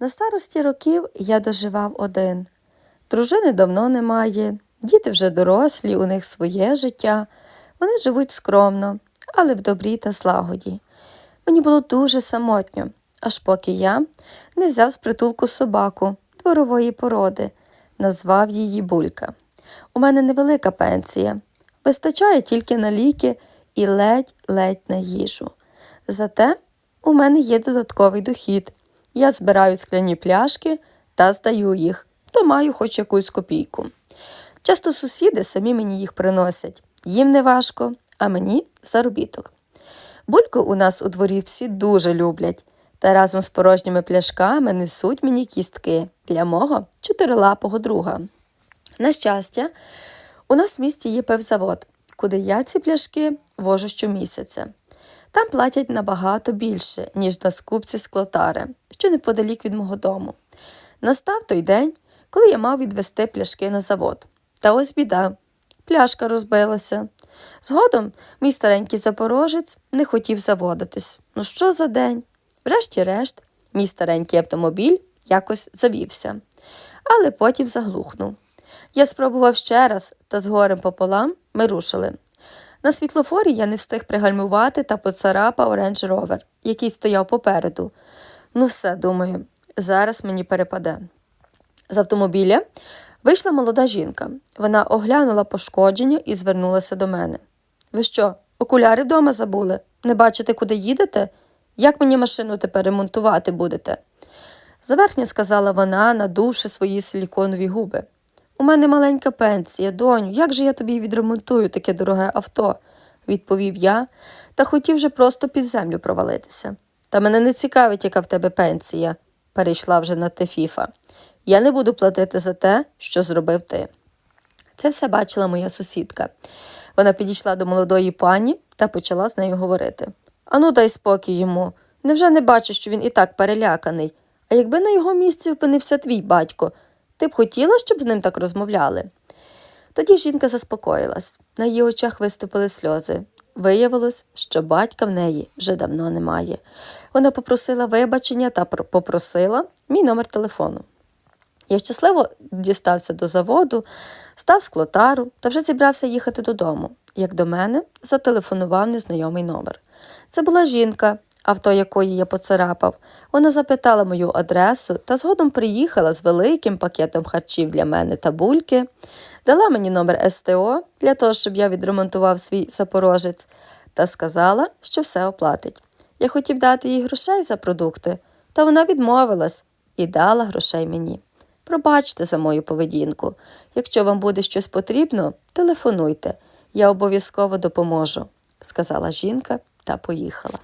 На старості років я доживав один. Дружини давно немає, діти вже дорослі, у них своє життя. Вони живуть скромно, але в добрі та злагоді. Мені було дуже самотньо, аж поки я не взяв з притулку собаку дворової породи, назвав її Булька. У мене невелика пенсія, вистачає тільки на ліки і ледь-ледь на їжу. Зате у мене є додатковий дохід. Я збираю скляні пляшки та здаю їх, то маю хоч якусь копійку. Часто сусіди самі мені їх приносять. Їм не важко, а мені заробіток. Бульку у нас у дворі всі дуже люблять, та разом з порожніми пляшками несуть мені кістки для мого чотирилапого друга. На щастя, у нас в місті є пивзавод, куди я ці пляшки вожу щомісяця. Там платять набагато більше, ніж на скупці склотари, що неподалік від мого дому. Настав той день, коли я мав відвести пляшки на завод. Та ось біда. Пляшка розбилася. Згодом мій старенький запорожець не хотів заводитись. Ну що за день? Врешті-решт, мій старенький автомобіль якось завівся, але потім заглухнув. Я спробував ще раз, та з горем пополам ми рушили. На світлофорі я не встиг пригальмувати та поцарапав Range Rover, який стояв попереду. Ну все, думаю, зараз мені перепаде. З автомобіля вийшла молода жінка. Вона оглянула пошкодження і звернулася до мене. Ви що, окуляри вдома забули? Не бачите, куди їдете? Як мені машину тепер ремонтувати будете? Заверхня сказала вона, надувши свої силіконові губи. У мене маленька пенсія, доню, як же я тобі відремонтую таке дороге авто? відповів я та хотів вже просто під землю провалитися. Та мене не цікавить, яка в тебе пенсія, перейшла вже на те фіфа. Я не буду платити за те, що зробив ти. Це все бачила моя сусідка. Вона підійшла до молодої пані та почала з нею говорити. Ану, дай спокій йому. Невже не бачиш, що він і так переляканий? А якби на його місці опинився твій батько, ти б хотіла, щоб з ним так розмовляли? Тоді жінка заспокоїлась, на її очах виступили сльози. Виявилось, що батька в неї вже давно немає. Вона попросила вибачення та попросила мій номер телефону. Я щасливо дістався до заводу, став з клотару та вже зібрався їхати додому, як до мене зателефонував незнайомий номер. Це була жінка, авто якої я поцарапав. Вона запитала мою адресу та згодом приїхала з великим пакетом харчів для мене та бульки, дала мені номер СТО для того, щоб я відремонтував свій запорожець, та сказала, що все оплатить. Я хотів дати їй грошей за продукти, та вона відмовилась і дала грошей мені. Пробачте за мою поведінку. Якщо вам буде щось потрібно, телефонуйте. Я обов'язково допоможу, сказала жінка та поїхала.